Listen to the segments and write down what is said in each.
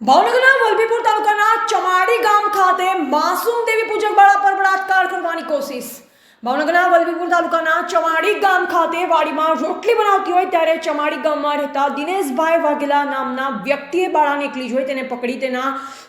ભાવનગરના વલભીપુર તાલુકાના ચમાડી ગામ ખાતે માસૂમ દેવી પૂજક બાળા પર બળાત્કાર કરવાની કોશિશ. ભાવનગરના વલભીપુર તાલુકાના ચમાડી ગામ ખાતે વાડીમાં રોટલી બનાવતી હોય ત્યારે ચમાડી ગામમાં રહેતા દિનેશભાઈ વાઘેલા નામના વ્યક્તિએ બાળાને એકલી જોઈ તેને પકડી તેના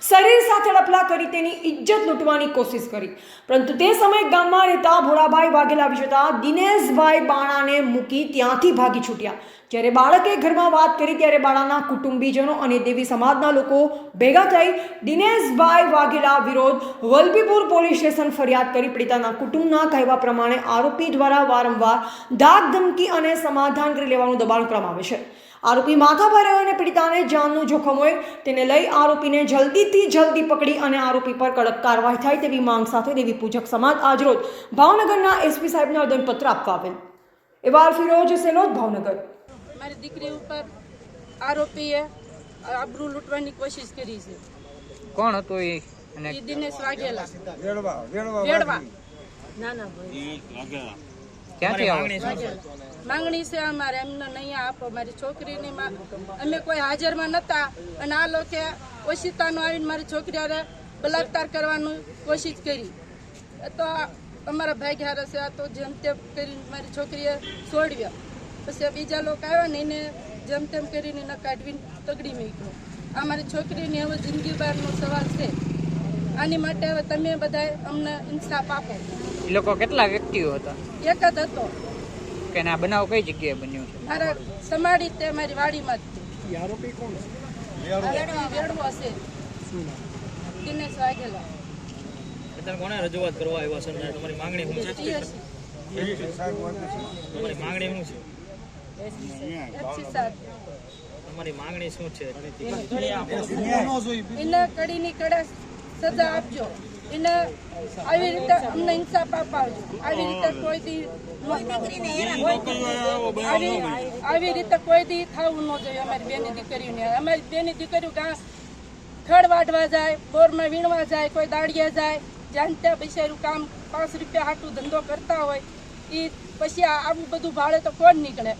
શરીર સાથે ડપલા કરી તેની ઇજ્જત લૂંટવાની કોશિશ કરી. પરંતુ તે સમયે ગામમાં રહેતા ભોળાભાઈ વાઘેલા આવી જતા દિનેશભાઈ બાળાને મૂકી ત્યાંથી ભાગી છૂટ્યા. જ્યારે બાળકે ઘરમાં વાત કરી ત્યારે બાળાના કુટુંબીજનો અને દેવી સમાજના લોકો ભેગા થઈ દિનેશભાઈ વાઘેલા વિરોધ વલભીપુર પોલીસ સ્ટેશન ફરિયાદ કરી પીડિતાના કુટુંબના કહેવા પ્રમાણે આરોપી દ્વારા વારંવાર ધાક ધમકી અને સમાધાન કરી લેવાનું દબાણ કરવામાં આવે છે. આરોપી માથા ભારે અને પીડિતાને જાનનું જોખમ હોય તેને લઈ આરોપીને જલ્દીથી જલ્દી પકડી અને આરોપી પર કડક કાર્યવાહી થાય તેવી માંગ સાથે દેવી પૂજક સમાજ આજરોજ ભાવનગરના એસપી સાહેબને આવેદનપત્ર આપવા આવેલ. એવા ફિરોજ સેલોદ ભાવનગર. મારી દીકરી ઉપર આરોપીએ આબરૂ લૂંટવાની કોશિશ કરી છે. કોણ હતો એ? એ દિનેશ વાઘેલા. વેડવા ક્યાંથી આવો માંગણી છે. અમારે એમને નહીં આપો મારી છોકરીની અમે કોઈ હાજરમાં નતા. અને આ લોકે ઓશિતાનો આવીને મારી છોકરીઓને બલાત્કાર કરવાનું કોશિશ કરી. તો અમારા ભાઈ ઘેર છે આ તો જેમ તેમ કરીને મારી છોકરીએ છોડવ્યા પછી બીજા લોકો આવ્યા ને એને જેમ તેમ કરીને ન કાઢવીને તગડી મૂક્યો. આ મારી છોકરીની હવે જિંદગી બહારનો સવાલ છે. આની માટે હવે તમે બધાએ અમને ઇન્સાફ આપો. એ લોકો કેટલા વ્યક્તિઓ હતા? એક જ હતો. કે ના બનાવ કઈ જગ્યાએ બન્યો છે? મારા સમાડી તે મારી વાડીમાં જ છે. આરોપી કોણ વેડવો હશે દિનેશ વાઘેલા. અત્યારે કોને રજૂઆત કરવા આવ્યા છે? અને તમારી માંગણી શું છે? તમારી માંગણી શું છે? તમારી માંગણી શું છે? એના કડીની કડા સજા આપજો. એને આવી રીતે અમને ઇન્સાફ અપાવજો આવી રીતે કોઈ દી આવી આવી રીતે કોઈ દી થવું ન જોઈએ અમારી બેની દીકરીઓને અમારી બેની દીકરીઓ ગા ખડ વાઢવા જાય બોરમાં વીણવા જાય કોઈ દાડિયા જાય જ્યાં ત્યાં બિચારું કામ પાંચ રૂપિયા હાટું ધંધો કરતા હોય એ પછી આ- આવું બધું ભાડે તો કોણ નીકળે?